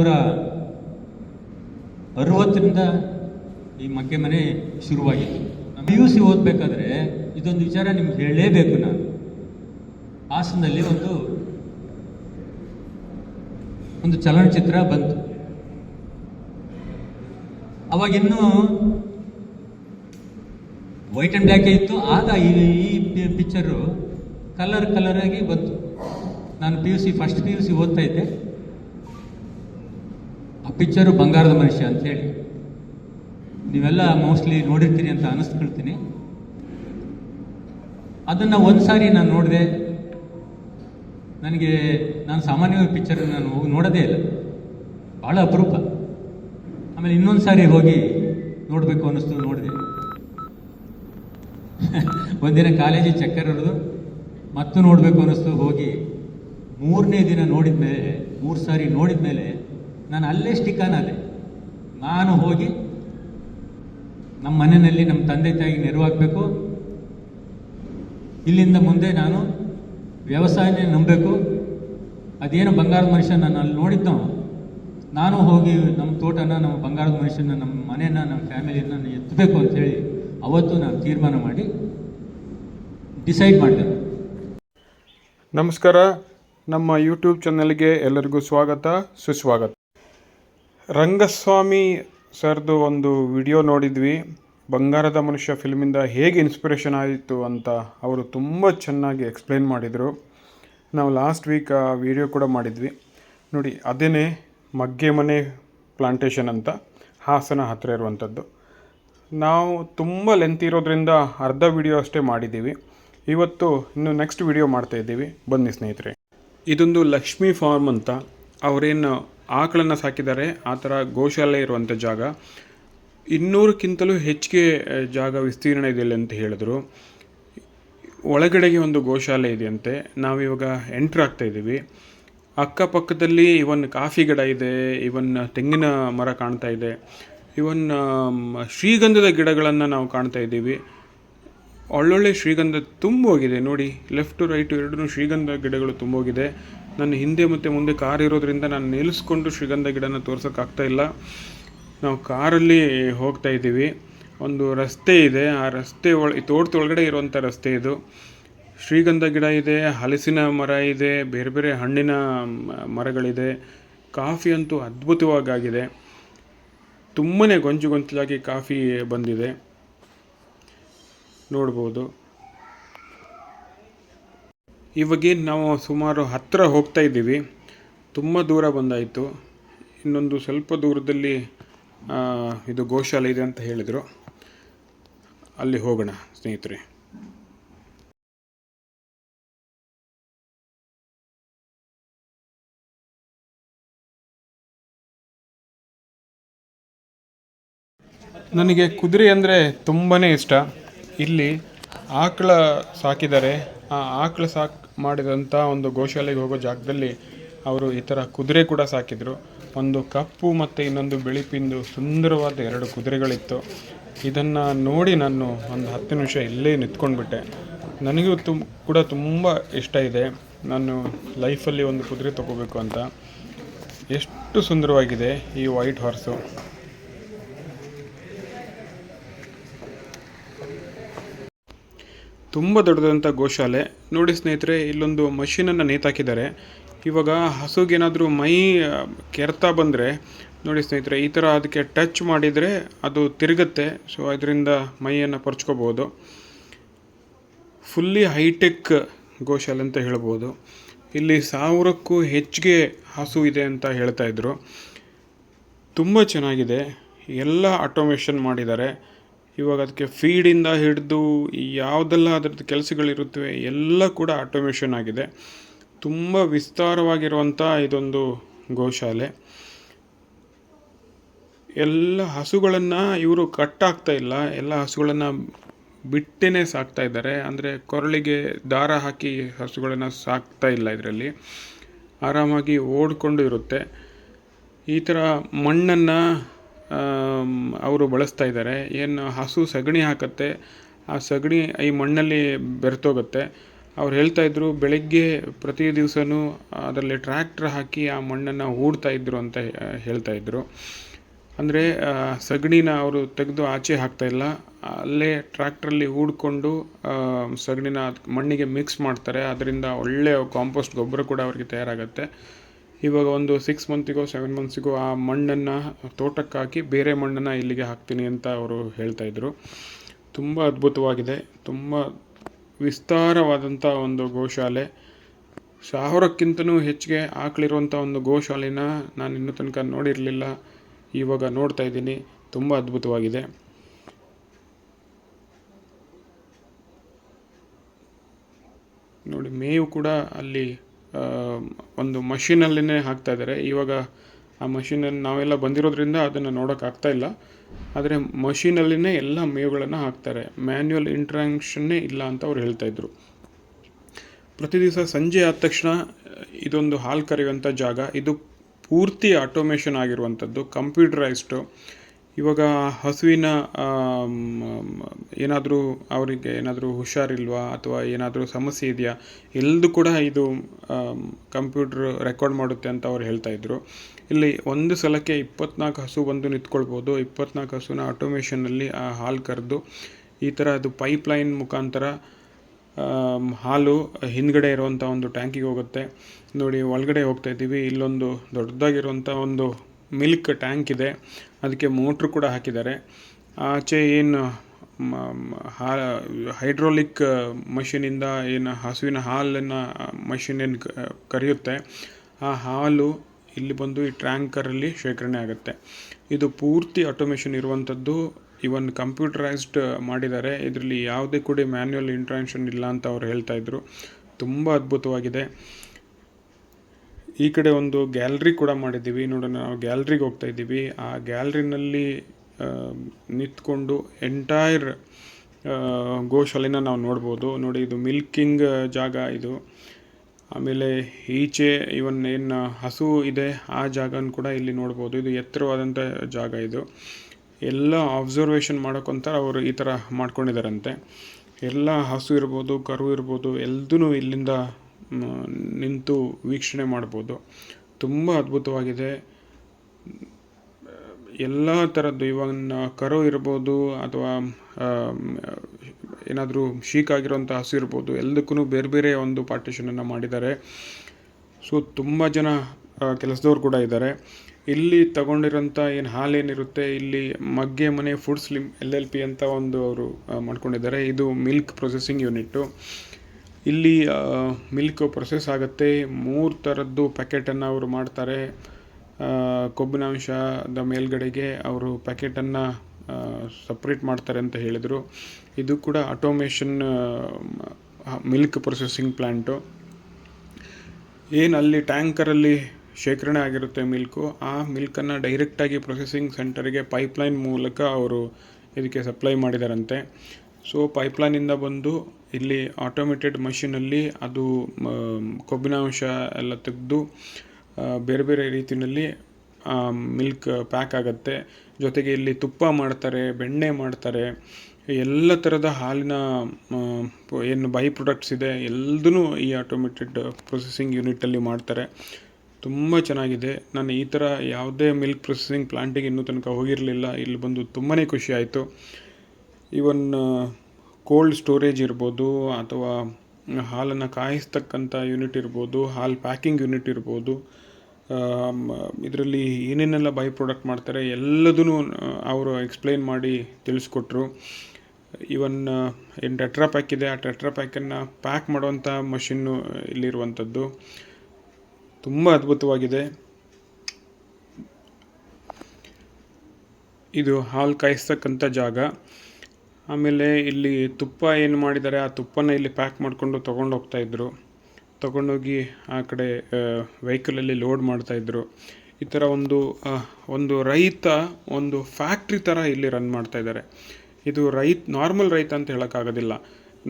ನೂರ ಅರವತ್ತರಿಂದ ಈ ಮಗ್ಗೆ ಮನೆ ಶುರುವಾಗಿತ್ತು ಪಿ ಯು ಸಿ ಓದಬೇಕಾದ್ರೆ ಇದೊಂದು ವಿಚಾರ ನಿಮ್ಗೆ ಹೇಳಲೇಬೇಕು ನಾನು. ಹಾಸನದಲ್ಲಿ ಒಂದು ಒಂದು ಚಲನಚಿತ್ರ ಬಂತು. ಅವಾಗಿನ್ನೂ ವೈಟ್ ಆ್ಯಂಡ್ ಬ್ಲ್ಯಾಕೇ ಇತ್ತು. ಆಗ ಈ ಈ ಪಿಕ್ಚರು ಕಲರ್ ಆಗಿ ಬಂತು. ನಾನು P U C first P U C ಓದ್ತಾ ಇದ್ದೆ. ಪಿಕ್ಚರು ಬಂಗಾರದ ಮನುಷ್ಯ ಅಂತ ಹೇಳಿ. ನೀವೆಲ್ಲ ಮೋಸ್ಟ್ಲಿ ನೋಡಿರ್ತೀರಿ ಅಂತ ಅನಿಸ್ಕೊಳ್ತೀನಿ ಅದನ್ನು ಒಂದು ಸಾರಿ ನಾನು ನೋಡಿದೆ. ನನಗೆ ನಾನು ಸಾಮಾನ್ಯವಾಗಿ ಪಿಕ್ಚರ್ ನಾನು ಹೋಗಿ ನೋಡೋದೇ ಇಲ್ಲ. ಭಾಳ ಅಪರೂಪ. ಆಮೇಲೆ ಇನ್ನೊಂದು ಸಾರಿ ಹೋಗಿ ನೋಡಬೇಕು ಅನ್ನಿಸ್ತು ನೋಡಿದೆ. ಒಂದಿನ ಕಾಲೇಜಿಗೆ ಚಕ್ಕರ್ ಹೊಡೆದು ಮತ್ತು ನೋಡಬೇಕು ಅನ್ನಿಸ್ತು. ಹೋಗಿ ಮೂರನೇ ದಿನ ನೋಡಿದ ಮೇಲೆ ಮೂರು ಸಾರಿ ನೋಡಿದ ಮೇಲೆ ನಾನು ಅಲ್ಲೇ ಸ್ಟಿಕ್ ಆದೆ. ನಾನು ಹೋಗಿ ನಮ್ಮ ಮನೆಯಲ್ಲಿ ನಮ್ಮ ತಂದೆ ತಾಯಿ ನೆರವಾಗಬೇಕು. ಇಲ್ಲಿಂದ ಮುಂದೆ ನಾನು ವ್ಯವಸಾಯನೇ ನಂಬಬೇಕು. ಅದೇನು ಬಂಗಾರದ ಮನುಷ್ಯ ನಾನು ಅಲ್ಲಿ ನೋಡಿದ್ದೋ, ನಾನು ಹೋಗಿ ನಮ್ಮ ತೋಟನ, ನಮ್ಮ ಬಂಗಾರದ ಮನುಷ್ಯನ, ನಮ್ಮ ಮನೆಯನ್ನ ನಮ್ಮ ಫ್ಯಾಮಿಲಿನ ಎತ್ತಬೇಕು ಅಂತೇಳಿ ಅವತ್ತು ನಾನು ತೀರ್ಮಾನ ಮಾಡಿ ಡಿಸೈಡ್ ಮಾಡಿದೆ. ನಮಸ್ಕಾರ. ನಮ್ಮ ಯೂಟ್ಯೂಬ್ ಚಾನಲ್ಗೆ ಎಲ್ಲರಿಗೂ ಸ್ವಾಗತ, ಸುಸ್ವಾಗತ. ರಂಗಸ್ವಾಮಿ ಸರ್ದು ಒಂದು ವಿಡಿಯೋ ನೋಡಿದ್ವಿ. ಬಂಗಾರದ ಮನುಷ್ಯ ಫಿಲ್ಮಿಂದ ಹೇಗೆ ಇನ್ಸ್ಪಿರೇಷನ್ ಆಯಿತು ಅಂತ ಅವರು ತುಂಬ ಚೆನ್ನಾಗಿ ಎಕ್ಸ್ಪ್ಲೈನ್ ಮಾಡಿದರು. ನಾವು ಲಾಸ್ಟ್ ವೀಕ್ ಆ ವಿಡಿಯೋ ಕೂಡ ಮಾಡಿದ್ವಿ. ನೋಡಿ, ಅದೇನೇ ಮಗ್ಗೆ ಮನೆ ಪ್ಲಾಂಟೇಷನ್ ಅಂತ, ಹಾಸನ ಹತ್ತಿರ ಇರುವಂಥದ್ದು ನಾವು ತುಂಬ ಲೆಂತ್ ಇರೋದ್ರಿಂದ ಅರ್ಧ ವಿಡಿಯೋ ಅಷ್ಟೇ ಮಾಡಿದ್ದೀವಿ. ಇವತ್ತು ಇನ್ನು ನೆಕ್ಸ್ಟ್ ವಿಡಿಯೋ ಮಾಡ್ತಾ ಇದ್ದೀವಿ. ಬನ್ನಿ ಸ್ನೇಹಿತರೆ. ಇದೊಂದು ಲಕ್ಷ್ಮಿ ಫಾರ್ಮ್ ಅಂತ, ಅವರೇನು ಆಕಳನ್ನು ಸಾಕಿದ್ದಾರೆ. ಆ ಥರ ಗೋಶಾಲೆ ಇರುವಂಥ ಜಾಗ. ಇನ್ನೂರಕ್ಕಿಂತಲೂ ಹೆಚ್ಚಿಗೆ ಜಾಗ ವಿಸ್ತೀರ್ಣ ಇದೆಯಲ್ಲ ಅಂತ ಹೇಳಿದ್ರು. ಒಳಗಡೆಗೆ ಒಂದು ಗೋಶಾಲೆ ಇದೆಯಂತೆ. ನಾವಿವಾಗ ಎಂಟ್ರ್ ಆಗ್ತಾ ಇದ್ದೀವಿ. ಅಕ್ಕಪಕ್ಕದಲ್ಲಿ ಇವನ್ ಕಾಫಿ ಗಿಡ ಇದೆ, ಇವನ್ ತೆಂಗಿನ ಮರ ಕಾಣ್ತಾ ಇದೆ, ಇವನ್ ಶ್ರೀಗಂಧದ ಗಿಡಗಳನ್ನು ನಾವು ಕಾಣ್ತಾ ಇದ್ದೀವಿ. ಒಳ್ಳೊಳ್ಳೆ ಶ್ರೀಗಂಧ ತುಂಬೋಗಿದೆ. ನೋಡಿ, ಲೆಫ್ಟು ರೈಟು ಎರಡೂ ಶ್ರೀಗಂಧ ಗಿಡಗಳು ತುಂಬೋಗಿದೆ. ನನ್ನ ಹಿಂದೆ ಮತ್ತು ಮುಂದೆ ಕಾರ್ ಇರೋದ್ರಿಂದ ನಾನು ನಿಲ್ಲಿಸ್ಕೊಂಡು ಶ್ರೀಗಂಧ ಗಿಡನ ತೋರ್ಸೋಕ್ಕಾಗ್ತಾ ಇಲ್ಲ. ನಾವು ಕಾರಲ್ಲಿ ಹೋಗ್ತಾ ಇದ್ದೀವಿ. ಒಂದು ರಸ್ತೆ ಇದೆ. ಆ ರಸ್ತೆ ಒಳ, ಈ ತೋಟದ ಒಳಗಡೆ ಇರುವಂಥ ರಸ್ತೆ ಇದು. ಶ್ರೀಗಂಧ ಗಿಡ ಇದೆ, ಹಲಸಿನ ಮರ ಇದೆ, ಬೇರೆ ಬೇರೆ ಹಣ್ಣಿನ ಮರಗಳಿದೆ. ಕಾಫಿ ಅಂತೂ ಅದ್ಭುತವಾಗಿದೆ ತುಂಬನೇ ಗೊಂಚು ಗೊಂಚಲಾಗಿ ಕಾಫಿ ಬಂದಿದೆ. ನೋಡ್ಬೋದು. ಇವಾಗ ನಾವು ಸುಮಾರು ಹತ್ತಿರ ಹೋಗ್ತಾ ಇದ್ದೀವಿ. ತುಂಬ ದೂರ ಬಂದಾಯಿತು. ಇನ್ನೊಂದು ಸ್ವಲ್ಪ ದೂರದಲ್ಲಿ ಇದು ಗೋಶಾಲೆ ಇದೆ ಅಂತ ಹೇಳಿದರು. ಅಲ್ಲಿ ಹೋಗೋಣ ಸ್ನೇಹಿತರೆ. ನನಗೆ ಕುದುರೆ ಅಂದರೆ ತುಂಬಾ ಇಷ್ಟ. ಇಲ್ಲಿ ಆಕಳ ಸಾಕಿದ್ದಾರೆ ಆ ಆಕಳ ಸಾಕ್ ಮಾಡಿದಂಥ ಒಂದು ಗೋಶಾಲೆಗೆ ಹೋಗೋ ಜಾಗದಲ್ಲಿ ಅವರು ಈ ಥರ ಕುದುರೆ ಕೂಡ ಸಾಕಿದರು. ಒಂದು ಕಪ್ಪು ಮತ್ತು ಇನ್ನೊಂದು ಬಿಳಿಪಿಂದು ಸುಂದರವಾದ ಎರಡು ಕುದುರೆಗಳಿತ್ತು. ಇದನ್ನು ನೋಡಿ ನಾನು ಒಂದು ಹತ್ತು ನಿಮಿಷ ಇಲ್ಲೇ ನಿಂತ್ಕೊಂಡ್ಬಿಟ್ಟೆ. ನನಗೂ ತುಮ್ ಕೂಡ ತುಂಬ ಇಷ್ಟ ಇದೆ. ನಾನು ಲೈಫಲ್ಲಿ ಒಂದು ಕುದುರೆ ತಗೋಬೇಕು ಅಂತ. ಎಷ್ಟು ಸುಂದರವಾಗಿದೆ ಈ ವೈಟ್ ಹಾರ್ಸು. ತುಂಬ ದೊಡ್ಡದಂಥ ಗೋಶಾಲೆ. ನೋಡಿ ಸ್ನೇಹಿತರೆ, ಇಲ್ಲೊಂದು ಮಷೀನನ್ನು ನೇತಾಕಿದ್ದಾರೆ. ಇವಾಗ ಹಸುಗೇನಾದರೂ ಮೈ ಕೆರ್ತಾ ಬಂದರೆ, ನೋಡಿ ಸ್ನೇಹಿತರೆ, ಈ ಥರ ಅದಕ್ಕೆ ಟಚ್ ಮಾಡಿದರೆ ಅದು ತಿರುಗುತ್ತೆ. ಸೊ ಅದರಿಂದ ಮೈಯನ್ನು ಪರ್ಚ್ಕೋಬೋದು ಫುಲ್ಲಿ ಹೈಟೆಕ್ ಗೋಶಾಲೆ ಅಂತ ಹೇಳ್ಬೋದು. ಇಲ್ಲಿ ಸಾವಿರಕ್ಕೂ ಹೆಚ್ಚಿಗೆ ಹಸು ಇದೆ ಅಂತ ಹೇಳ್ತಾ ಇದ್ರು. ತುಂಬ ಚೆನ್ನಾಗಿದೆ. ಎಲ್ಲ ಆಟೋಮೇಷನ್ ಮಾಡಿದ್ದಾರೆ. ಇವಾಗ ಅದಕ್ಕೆ ಫೀಡಿಂದ ಹಿಡಿದು ಯಾವುದೆಲ್ಲ ಅದರದ್ದು ಕೆಲಸಗಳಿರುತ್ತವೆ, ಎಲ್ಲ ಕೂಡ ಆಟೋಮೇಷನ್ ಆಗಿದೆ. ತುಂಬ ವಿಸ್ತಾರವಾಗಿರುವಂಥ ಇದೊಂದು ಗೋಶಾಲೆ. ಎಲ್ಲ ಹಸುಗಳನ್ನು ಇವರು ಕಟ್ಟಾಗ್ತಾ ಇಲ್ಲ. ಎಲ್ಲ ಹಸುಗಳನ್ನು ಬಿಟ್ಟೇ ಸಾಕ್ತಾ ಇದ್ದಾರೆ. ಅಂದರೆ ಕೊರಳಿಗೆ ದಾರ ಹಾಕಿ ಹಸುಗಳನ್ನು ಸಾಕ್ತಾ ಇಲ್ಲ ಇದರಲ್ಲಿ. ಆರಾಮಾಗಿ ಓಡಿಕೊಂಡು ಇರುತ್ತೆ. ಈ ಥರ ಮಣ್ಣನ್ನು ಅವರು ಬಳಸ್ತಾ ಇದ್ದಾರೆ. ಏನು ಹಸು ಸಗಣಿ ಹಾಕತ್ತೆ, ಆ ಸಗಣಿ ಈ ಮಣ್ಣಲ್ಲಿ ಬೆರೆತೋಗುತ್ತೆ ಅವ್ರು ಹೇಳ್ತಾ ಇದ್ರು, ಬೆಳಗ್ಗೆ ಪ್ರತಿ ದಿವಸನೂ ಅದರಲ್ಲಿ ಟ್ರ್ಯಾಕ್ಟ್ರ್ ಹಾಕಿ ಆ ಮಣ್ಣನ್ನು ಹೂಡ್ತಾ ಇದ್ರು ಅಂತ ಹೇಳ್ತಾ ಇದ್ರು. ಅಂದರೆ ಸಗಣಿನ ಅವರು ತೆಗೆದು ಆಚೆ ಹಾಕ್ತಾ ಇಲ್ಲ. ಅಲ್ಲೇ ಟ್ರ್ಯಾಕ್ಟ್ರಲ್ಲಿ ಹೂಡ್ಕೊಂಡು ಸಗಣಿನ ಮಣ್ಣಿಗೆ ಮಿಕ್ಸ್ ಮಾಡ್ತಾರೆ. ಅದರಿಂದ ಒಳ್ಳೆಯ ಕಾಂಪೋಸ್ಟ್ ಗೊಬ್ಬರ ಕೂಡ ಅವರಿಗೆ ತಯಾರಾಗುತ್ತೆ. ಇವಾಗ ಒಂದು ಸಿಕ್ಸ್ ಮಂತಿಗೋ ಸೆವೆನ್ ಮಂತ್ಸಿಗೋ ಆ ಮಣ್ಣನ್ನು ತೋಟಕ್ಕೆ ಹಾಕಿ ಬೇರೆ ಮಣ್ಣನ್ನು ಇಲ್ಲಿಗೆ ಹಾಕ್ತೀನಿ ಅಂತ ಅವರು ಹೇಳ್ತಾ ಇದ್ರು. ತುಂಬ ಅದ್ಭುತವಾಗಿದೆ. ತುಂಬ ವಿಸ್ತಾರವಾದಂಥ ಒಂದು ಗೋಶಾಲೆ. ಸಾವಿರಕ್ಕಿಂತನೂ ಹೆಚ್ಚಿಗೆ ಆಕಳಿರುವಂಥ ಒಂದು ಗೋಶಾಲೆನ ನಾನು ಇನ್ನೂ ತನಕ ನೋಡಿರಲಿಲ್ಲ. ಇವಾಗ ನೋಡ್ತಾ ಇದ್ದೀನಿ. ತುಂಬ ಅದ್ಭುತವಾಗಿದೆ. ನೋಡಿ ಮೇವು ಕೂಡ ಅಲ್ಲಿ ಒಂದು ಮಷೀನಲ್ಲೇ ಹಾಕ್ತಾ ಇದ್ದಾರೆ. ಇವಾಗ ಆ ಮಷೀನಲ್ಲಿ ನಾವೆಲ್ಲ ಬಂದಿರೋದ್ರಿಂದ ಅದನ್ನು ನೋಡೋಕ್ಕಾಗ್ತಾ ಇಲ್ಲ. ಆದರೆ ಮಷೀನಲ್ಲಿನೇ ಎಲ್ಲ ಮೇವುಗಳನ್ನು ಹಾಕ್ತಾರೆ. ಮ್ಯಾನ್ಯುವಲ್ ಇಂಟ್ರಾಕ್ಷನ್ನೇ ಇಲ್ಲ ಅಂತ ಅವ್ರು ಹೇಳ್ತಾ ಇದ್ರು. ಪ್ರತಿ ದಿವಸ ಸಂಜೆ ಆದ ತಕ್ಷಣ, ಇದೊಂದು ಹಾಲು ಕರೆಯುವಂಥ ಜಾಗ. ಇದು ಪೂರ್ತಿ ಆಟೋಮೇಷನ್ ಆಗಿರುವಂಥದ್ದು ಕಂಪ್ಯೂಟರೈಸ್ಡು. ಇವಾಗ ಹಸುವಿನ ಏನಾದರೂ ಅವರಿಗೆ ಏನಾದರೂ ಹುಷಾರಿಲ್ವಾ ಅಥವಾ ಏನಾದರೂ ಸಮಸ್ಯೆ ಇದೆಯಾ? ಎಲ್ಲದೂ ಕೂಡ ಇದು ಕಂಪ್ಯೂಟ್ರ್ ರೆಕಾರ್ಡ್ ಮಾಡುತ್ತೆ ಅಂತ ಅವ್ರು ಹೇಳ್ತಾ ಇದ್ರು. ಇಲ್ಲಿ ಒಂದು ಸಲಕ್ಕೆ ಇಪ್ಪತ್ನಾಲ್ಕು ಹಸು ಬಂದು ನಿಂತ್ಕೊಳ್ಬೋದು. ಇಪ್ಪತ್ನಾಲ್ಕು ಹಸುನ ಆಟೋಮೇಷನಲ್ಲಿ ಆ, ಹಾಲು ಕರೆದು ಈ ಥರ ಅದು ಪೈಪ್ಲೈನ್ ಮುಖಾಂತರ ಹಾಲು ಹಿಂದ್ಗಡೆ ಇರುವಂಥ ಒಂದು ಟ್ಯಾಂಕಿಗೆ ಹೋಗುತ್ತೆ. ನೋಡಿ, ಒಳಗಡೆ ಹೋಗ್ತಾ ಇದ್ದೀವಿ. ಇಲ್ಲೊಂದು ದೊಡ್ಡದಾಗಿರುವಂಥ ಒಂದು ಮಿಲ್ಕ್ ಟ್ಯಾಂಕ್ ಇದೆ. ಅದಕ್ಕೆ ಮೋಟ್ರ್ ಕೂಡ ಹಾಕಿದ್ದಾರೆ. ಆಚೆ ಏನು ಹೈಡ್ರೋಲಿಕ್ ಮಷೀನಿಂದ ಏನು ಹಸುವಿನ ಹಾಲನ್ನು ಮಷೀನ್ ಏನು ಕರೆಯುತ್ತೆ, ಆ ಹಾಲು ಇಲ್ಲಿ ಬಂದು ಈ ಟ್ಯಾಂಕರಲ್ಲಿ ಶೇಖರಣೆ ಆಗುತ್ತೆ. ಇದು ಪೂರ್ತಿ ಆಟೋಮೇಷನ್ ಇರುವಂಥದ್ದು. ಇವನ್ ಕಂಪ್ಯೂಟರೈಸ್ಡ್ ಮಾಡಿದ್ದಾರೆ. ಇದರಲ್ಲಿ ಯಾವುದೇ ಕೂಡ ಮ್ಯಾನುಯಲ್ ಇಂಟ್ರಾಕ್ಷನ್ ಇಲ್ಲ ಅಂತ ಅವ್ರು ಹೇಳ್ತಾ ಇದ್ರು. ತುಂಬ ಅದ್ಭುತವಾಗಿದೆ. ಈ ಕಡೆ ಒಂದು ಗ್ಯಾಲರಿ ಕೂಡ ಮಾಡಿದ್ದೀವಿ. ನೋಡೋಣ, ನಾವು ಗ್ಯಾಲರಿಗೆ ಹೋಗ್ತಾ ಇದ್ದೀವಿ. ಆ ಗ್ಯಾಲರಿನಲ್ಲಿ ನಿಂತ್ಕೊಂಡು ಎಂಟೈರ್ ಗೋಶಾಲೆನ ನಾವು ನೋಡ್ಬೋದು. ನೋಡಿ, ಇದು ಮಿಲ್ಕಿಂಗ್ ಜಾಗ ಇದು. ಆಮೇಲೆ ಈಚೆ ಇವನ್ ಏನು ಹಸು ಇದೆ, ಆ ಜಾಗನ ಕೂಡ ಇಲ್ಲಿ ನೋಡ್ಬೋದು. ಇದು ಎತ್ತರವಾದಂಥ ಜಾಗ ಇದು. ಎಲ್ಲ ಅಬ್ಸರ್ವೇಷನ್ ಮಾಡೋಕ್ಕಂತ ಅವರು ಈ ಥರ ಮಾಡ್ಕೊಂಡಿದ್ದಾರಂತೆ. ಎಲ್ಲ ಹಸು ಇರ್ಬೋದು, ಕರು ಇರ್ಬೋದು ಎಲ್ದೂ ಇಲ್ಲಿಂದ ನಿಂತು ವೀಕ್ಷಣೆ ಮಾಡ್ಬೋದು. ತುಂಬ ಅದ್ಭುತವಾಗಿದೆ. ಎಲ್ಲ ಥರದ್ದು ಇವಾಗ ಕರು ಇರ್ಬೋದು ಅಥವಾ ಏನಾದರೂ ಶೀಕ್ ಆಗಿರೋಂಥ ಹಸು ಇರ್ಬೋದು. ಎಲ್ಲದಕ್ಕೂ ಬೇರೆ ಬೇರೆ ಒಂದು ಪಾರ್ಟಿಷನನ್ನು ಮಾಡಿದ್ದಾರೆ. ಸೊ ತುಂಬ ಜನ ಕೆಲಸದವ್ರು ಕೂಡ ಇದ್ದಾರೆ. ಇಲ್ಲಿ ತಗೊಂಡಿರೋಂಥ ಏನು ಹಾಲೇನಿರುತ್ತೆ ಇಲ್ಲಿ ಮಗ್ಗೆ, ಮನೆ foods slim L L P ಅಂತ ಒಂದು ಅವರು ಮಾಡ್ಕೊಂಡಿದ್ದಾರೆ. ಇದು ಮಿಲ್ಕ್ ಪ್ರೊಸೆಸಿಂಗ್ ಯೂನಿಟ್ಟು ಇಲ್ಲಿ ಮಿಲ್ಕ್ ಪ್ರೊಸೆಸ್ ಆಗುತ್ತೆ. ಮೂರು ಥರದ್ದು ಪ್ಯಾಕೆಟನ್ನು ಅವರು ಮಾಡ್ತಾರೆ. ಕೊಬ್ಬಿನಾಂಶದ ಮೇಲ್ಗಡೆಗೆ ಅವರು ಪ್ಯಾಕೆಟನ್ನು ಸಪ್ರೇಟ್ ಮಾಡ್ತಾರೆ ಅಂತ ಹೇಳಿದರು. ಇದು ಕೂಡ ಆಟೋಮೇಷನ್ ಮಿಲ್ಕ್ ಪ್ರೊಸೆಸಿಂಗ್ ಪ್ಲ್ಯಾಂಟು ಏನು ಅಲ್ಲಿ ಟ್ಯಾಂಕರಲ್ಲಿ ಶೇಖರಣೆ ಆಗಿರುತ್ತೆ ಮಿಲ್ಕು ಆ ಮಿಲ್ಕನ್ನು ಡೈರೆಕ್ಟಾಗಿ ಪ್ರೊಸೆಸಿಂಗ್ ಸೆಂಟರ್ಗೆ ಪೈಪ್ಲೈನ್ ಮೂಲಕ ಅವರು ಇದಕ್ಕೆ ಸಪ್ಲೈ ಮಾಡಿದಾರಂತೆ. ಸೊ ಪೈಪ್ಲೈನಿಂದ ಬಂದು ಇಲ್ಲಿ ಆಟೋಮೇಟೆಡ್ ಮಷಿನಲ್ಲಿ ಅದು ಕೊಬ್ಬಿನಾಂಶ ಎಲ್ಲ ತೆಗೆದು ಬೇರೆ ಬೇರೆ ರೀತಿಯಲ್ಲಿ ಮಿಲ್ಕ್ ಪ್ಯಾಕ್ ಆಗುತ್ತೆ. ಜೊತೆಗೆ ಇಲ್ಲಿ ತುಪ್ಪ ಮಾಡ್ತಾರೆ, ಬೆಣ್ಣೆ ಮಾಡ್ತಾರೆ. ಎಲ್ಲ ಥರದ ಹಾಲಿನ ಏನು ಬೈ ಪ್ರೊಡಕ್ಟ್ಸ್ ಇದೆ ಎಲ್ಲದೂ ಈ ಆಟೋಮೇಟೆಡ್ ಪ್ರೊಸೆಸಿಂಗ್ ಯೂನಿಟಲ್ಲಿ ಮಾಡ್ತಾರೆ. ತುಂಬ ಚೆನ್ನಾಗಿದೆ. ನಾನು ಈ ಥರ ಯಾವುದೇ ಮಿಲ್ಕ್ ಪ್ರೊಸೆಸಿಂಗ್ ಪ್ಲಾಂಟಿಗೆ ಇನ್ನೂ ತನಕ ಹೋಗಿರಲಿಲ್ಲ. ಇಲ್ಲಿ ಬಂದು ತುಂಬಾ ಖುಷಿ ಆಯಿತು. ಇವನ್ ಕೋಲ್ಡ್ ಸ್ಟೋರೇಜ್ ಇರ್ಬೋದು ಅಥವಾ ಹಾಲನ್ನು ಕಾಯಿಸ್ತಕ್ಕಂಥ ಯೂನಿಟ್ ಇರ್ಬೋದು, ಹಾಲು ಪ್ಯಾಕಿಂಗ್ ಯೂನಿಟ್ ಇರ್ಬೋದು ಇದರಲ್ಲಿ ಏನೇನೆಲ್ಲ ಬೈ ಪ್ರಾಡಕ್ಟ್ ಮಾಡ್ತಾರೆ ಎಲ್ಲದೂ ಅವರು ಎಕ್ಸ್ಪ್ಲೈನ್ ಮಾಡಿ ತಿಳಿಸ್ಕೊಟ್ರು. ಇವನ್ ಏನು ಟೆಟ್ರಾ ಪ್ಯಾಕ್ ಇದೆ, ಆ ಟೆಟ್ರಾ ಪ್ಯಾಕನ್ನು ಪ್ಯಾಕ್ ಮಾಡುವಂಥ ಮಷಿನ್ನು ಇಲ್ಲಿರುವಂಥದ್ದು. ತುಂಬ ಅದ್ಭುತವಾಗಿದೆ. ಇದು ಹಾಲು ಕಾಯಿಸ್ತಕ್ಕಂಥ ಜಾಗ. ಆಮೇಲೆ ಇಲ್ಲಿ ತುಪ್ಪ ಏನು ಮಾಡಿದ್ದಾರೆ, ಆ ತುಪ್ಪನ ಇಲ್ಲಿ ಪ್ಯಾಕ್ ಮಾಡಿಕೊಂಡು ತೊಗೊಂಡು ಹೋಗ್ತಾ ಇದ್ರು. ತೊಗೊಂಡೋಗಿ ಆ ಕಡೆ ವೆಹಿಕಲಲ್ಲಿ ಲೋಡ್ ಮಾಡ್ತಾ ಇದ್ರು. ಈ ಥರ ಒಂದು ಒಂದು ರೈತ ಒಂದು ಫ್ಯಾಕ್ಟ್ರಿ ಥರ ಇಲ್ಲಿ ರನ್ ಮಾಡ್ತಾ ಇದ್ದಾರೆ. ಇದು ರೈತ ನಾರ್ಮಲ್ ರೈತ ಅಂತ ಹೇಳೋಕ್ಕಾಗೋದಿಲ್ಲ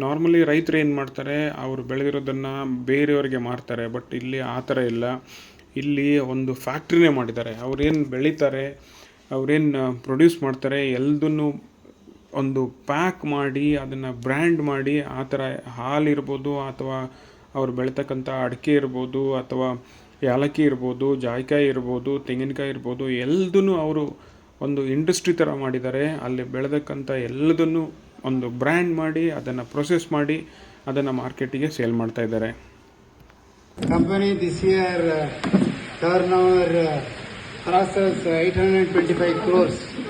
ನಾರ್ಮಲಿ ರೈತರು ಏನು ಮಾಡ್ತಾರೆ, ಅವರು ಬೆಳೆದಿರೋದನ್ನು ಬೇರೆಯವರಿಗೆ ಮಾರ್ತಾರೆ ಬಟ್ ಇಲ್ಲಿ ಆ ಥರ ಇಲ್ಲ. ಇಲ್ಲಿ ಒಂದು ಫ್ಯಾಕ್ಟ್ರಿನೇ ಮಾಡಿದ್ದಾರೆ. ಅವ್ರೇನು ಬೆಳೀತಾರೆ ಅವ್ರೇನು ಪ್ರೊಡ್ಯೂಸ್ ಮಾಡ್ತಾರೆ, ಎಲ್ದನ್ನು ಒಂದು ಪ್ಯಾಕ್ ಮಾಡಿ ಅದನ್ನು ಬ್ರ್ಯಾಂಡ್ ಮಾಡಿ ಆ ಥರ ಹಾಲಿರ್ಬೋದು ಅಥವಾ ಅವ್ರು ಬೆಳೀತಕ್ಕಂಥ ಅಡಿಕೆ ಇರ್ಬೋದು ಅಥವಾ ಏಲಕ್ಕಿ ಇರ್ಬೋದು ಜಾಯಿಕಾಯಿ ಇರ್ಬೋದು ತೆಂಗಿನಕಾಯಿ ಇರ್ಬೋದು ಎಲ್ಲದನ್ನು ಅವರು ಒಂದು ಇಂಡಸ್ಟ್ರಿ ಥರ ಮಾಡಿದ್ದಾರೆ ಅಲ್ಲಿ ಬೆಳೆದಕ್ಕಂಥ ಎಲ್ಲದನ್ನು ಒಂದು ಬ್ರ್ಯಾಂಡ್ ಮಾಡಿ ಅದನ್ನು ಪ್ರೊಸೆಸ್ ಮಾಡಿ ಅದನ್ನು ಮಾರ್ಕೆಟಿಗೆ ಸೇಲ್ ಮಾಡ್ತಾ ಇದ್ದಾರೆ company this year turnover turnover uh, crosses 825 crores. And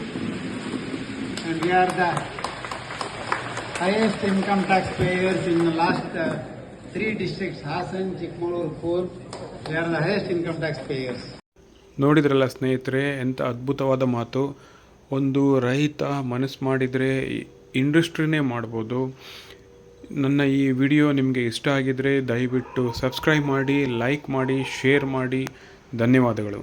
we are the highest income tax payers in the last uh, three districts, Hassan, Chikmagalur, Kur. We are the highest income tax payers. ನೋಡಿದ್ರಲ್ಲ ಸ್ನೇಹಿತರೆ ಎಂಥ ಅದ್ಭುತವಾದ ಮಾತು ಒಂದು ರೈತ ಮನಸ್ಸು ಮಾಡಿದರೆ ಇಂಡಸ್ಟ್ರಿನೇ ಮಾಡ್ಬೋದು ನನ್ನ ಈ ವಿಡಿಯೋ ನಿಮಗೆ ಇಷ್ಟ ಆಗಿದರೆ ದಯವಿಟ್ಟು ಸಬ್ಸ್ಕ್ರೈಬ್ ಮಾಡಿ ಲೈಕ್ ಮಾಡಿ ಶೇರ್ ಮಾಡಿ ಧನ್ಯವಾದಗಳು